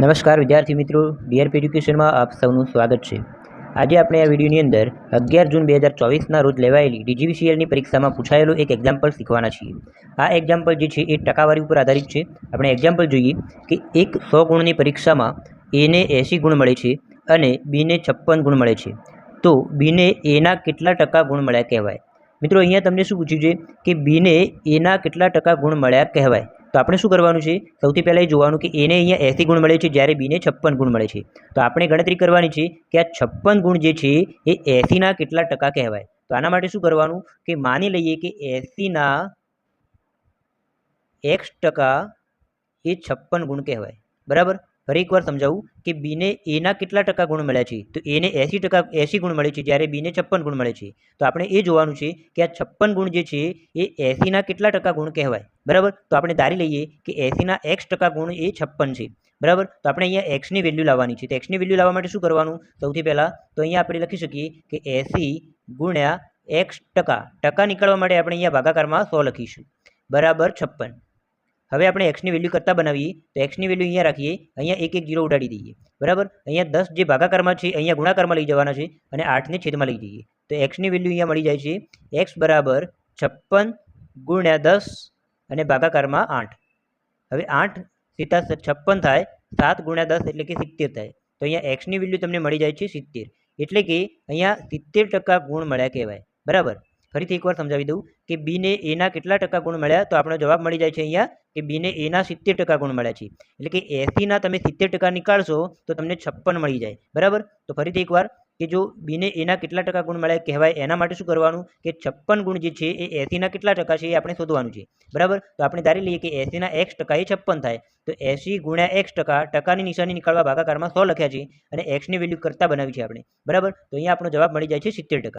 નમસ્કાર વિદ્યાર્થી મિત્રો, ડીઆરપી એજ્યુકેશનમાં આપ સૌનું સ્વાગત છે. આજે આપણે આ વિડીયોની અંદર અગિયાર જૂન બે હજાર ચોવીસના રોજ લેવાયેલી ડીજીવીસીએલની પરીક્ષામાં પૂછાયેલું એક એક્ઝામ્પલ શીખવાના છીએ. આ એક્ઝામ્પલ જે છે એ ટકાવારી ઉપર આધારિત છે. આપણે એક્ઝામ્પલ જોઈએ કે એક સો ગુણની પરીક્ષામાં એને એંસી ગુણ મળે છે અને બીને છપ્પન ગુણ મળે છે. તો બીને એના કેટલા ટકા ગુણ મળ્યા કહેવાય? મિત્રો, અહીંયા તમને શું પૂછ્યું છે કે બીને એના કેટલા ટકા ગુણ મળ્યા કહેવાય? તો આપણે શું કરવાનું છે? સૌથી પહેલાં એ જોવાનું કે એને અહીંયા એંસી ગુણ મળે છે જ્યારે બીને છપ્પન ગુણ મળે છે. તો આપણે ગણતરી કરવાની છે કે આ છપ્પન ગુણ જે છે એ એંસીના કેટલા ટકા કહેવાય? તો આના માટે શું કરવાનું કે માની લઈએ કે એંસીના એક્સ ટકા એ છપ્પન ગુણ કહેવાય. બરાબર? ફરી એકવાર સમજાવું કે બીને એના કેટલા ટકા ગુણ મળ્યા છે? તો એને એંસી ટકા, એંસી ગુણ મળે છે, જ્યારે બીને છપ્પન ગુણ મળે છે. તો આપણે એ જોવાનું છે કે આ છપ્પન ગુણ જે છે, એ એંસીના કેટલા ટકા ગુણ કહેવાય? બરાબર? તો આપણે ધારી લઈએ કે એંસીના એક્સ ટકા ગુણ એ છપ્પન છે. બરાબર? તો આપણે અહીંયા એક્સની વેલ્યુ લાવવાની છે. તો એક્સની વેલ્યુ લાવવા માટે શું કરવાનું? સૌથી પહેલાં તો અહીંયા આપણે લખી શકીએ કે એંસી ગુણ્યા એક્સ ટકા ટકા નીકળવા માટે આપણે અહીંયા ભાગાકારમાં સો લખીશું. બરાબર? છપ્પન. હવે આપણે એક્સની વેલ્યુ કરતાં બનાવીએ, તો એક્સની વેલ્યુ અહીંયા રાખીએ, અહીંયા એક એક જીરો ઉડાડી દઈએ. બરાબર? અહીંયા દસ જે ભાગાકારમાં છે, અહીંયા ગુણાકારમાં લઈ જવાના છે અને આઠને છેદમાં લઈ જઈએ. તો એક્સની વેલ્યુ અહીંયા મળી જાય છે એક્સ બરાબર છપ્પન ગુણ્યા દસ અને ભાગાકારમાં આઠ. હવે આઠ સીતા છપ્પન થાય, સાત ગુણ્યા દસ એટલે કે સિત્તેર થાય. તો અહીંયા એક્સની વેલ્યુ તમને મળી જાય છે સિત્તેર. એટલે કે અહીંયા સિત્તેર ટકા ગુણ મળ્યા કહેવાય. બરાબર? ફરીથી એકવાર સમજાવી દઉં કે બીને એના કેટલા ટકા ગુણ મળ્યા? તો આપણો જવાબ મળી જાય છે અહીંયા કે બીને એના સિત્તેર ટકા ગુણ મળ્યા છે. એટલે કે એંસીના તમે સિત્તેર ટકા નીકાળશો, તો તમને છપ્પન મળી જાય. બરાબર? તો ફરીથી એકવાર કે જો બીને એના કેટલા ટકા ગુણ મળ્યા, કહેવાય એના માટે શું કરવાનું? કે છપ્પન ગુણ જે છે, એ એંસીના કેટલા ટકા છે, એ આપણે શોધવાનું છે. બરાબર? તો આપણે ધારી લઈએ કે એંસીના એક્સ ટકા એ છપ્પન થાય. તો એંસી ગુણ્યા એક્સ ટકા ટકાની નિશાની નીકળવા ભાગાકારમાં સો લખ્યા છે અને એક્સની વેલ્યુ કરતાં બનાવી છે આપણે. બરાબર? તો અહીંયા આપણો જવાબ મળી જાય છે સિત્તેર ટકા.